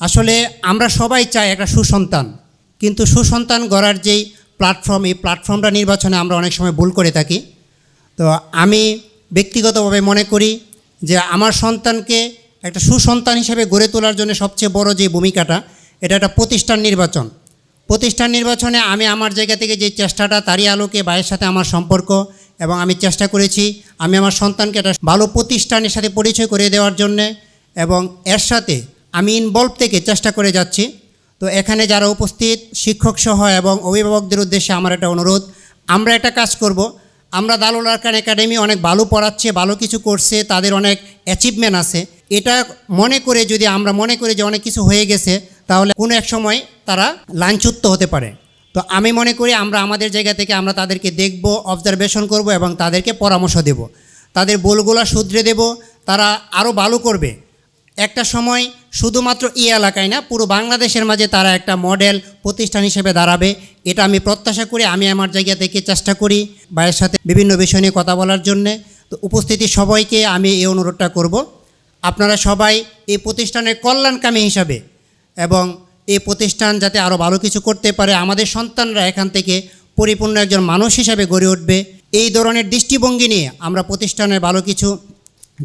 আসলে আমরা সবাই চাই একটা সুসন্তান, কিন্তু সুসন্তান গড়ার যেই প্ল্যাটফর্ম এই প্ল্যাটফর্মটা নির্বাচনে আমরা অনেক সময় ভুল করে থাকি। তো আমি ব্যক্তিগতভাবে মনে করি যে আমার সন্তানকে একটা সুসন্তান হিসেবে গড়ে তোলার জন্য সবচেয়ে বড় যে ভূমিকাটা, এটা একটা প্রতিষ্ঠান নির্বাচন। প্রতিষ্ঠান নির্বাচনে আমি আমার জায়গা থেকে যে চেষ্টাটা, তারই আলোকে ভাইয়ের সাথে আমার সম্পর্ক, এবং আমি চেষ্টা করেছি আমি আমার সন্তানকে একটা ভালো প্রতিষ্ঠানের সাথে পরিচয় করে দেওয়ার জন্যে, এবং এর সাথে আমি ইনভলভ থেকে চেষ্টা করে যাচ্ছি। তো এখানে যারা উপস্থিত, শিক্ষক সহ এবং অভিভাবকদের উদ্দেশ্যে আমার একটা অনুরোধ। আমরা একটা কাজ করব। আমরা দালুল আরকান একাডেমি অনেক ভালো পড়াচ্ছে, ভালো কিছু করছে, তাদের অনেক অ্যাচিভমেন্ট আছে। এটা মনে করে যদি, আমরা মনে করি যে অনেক কিছু হয়ে গেছে, তাহলে কোনো এক সময় তারা লাঞ্ছুত্ব হতে পারে। তো আমি মনে করি আমরা আমাদের জায়গা থেকে আমরা তাদেরকে দেখব অবজারভেশন করব এবং তাদেরকে পরামর্শ দেব। তাদের বলগুলা শুধরে দেব, তারা আরও ভালো করবে। একটা সময় শুধুমাত্র এই এলাকায় না, পুরো বাংলাদেশের মাঝে তারা একটা মডেল প্রতিষ্ঠান হিসেবে দাঁড়াবে। এটা আমি প্রত্যাশা করি, আমি আমার জায়গা থেকে চেষ্টা করি ভাইয়ের সাথে বিভিন্ন বিষয় নিয়ে কথা বলার জন্যে। তো উপস্থিতি সবাইকে আমি এই অনুরোধটা করব। আপনারা সবাই এই প্রতিষ্ঠানের কল্যাণকামী হিসাবে এবং এই প্রতিষ্ঠান যাতে আরও ভালো কিছু করতে পারে, আমাদের সন্তানরা এখান থেকে পরিপূর্ণ একজন মানুষ হিসাবে গড়ে উঠবে। এই ধরনের দৃষ্টিভঙ্গি নিয়ে আমরা প্রতিষ্ঠানের ভালো কিছু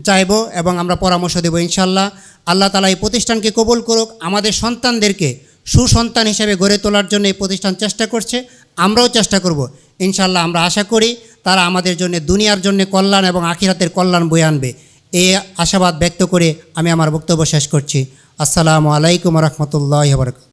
চাইব এবং আমরা পরামর্শ দেব, ইনশাল্লাহ। আল্লাহ তালা এই প্রতিষ্ঠানকে কবুল করুক। আমাদের সন্তানদেরকে সুসন্তান হিসেবে গড়ে তোলার জন্য এই প্রতিষ্ঠান চেষ্টা করছে। আমরাও চেষ্টা করব। ইনশাল্লাহ আমরা আশা করি তারা আমাদের জন্য দুনিয়ার জন্য কল্যাণ এবং আখিরাতের কল্যাণ বয়ে আনবে। এই আশাবাদ ব্যক্ত করে আমি আমার বক্তব্য শেষ করছি। আসসালামু আলাইকুম রহমতুল্লাহ বরকাত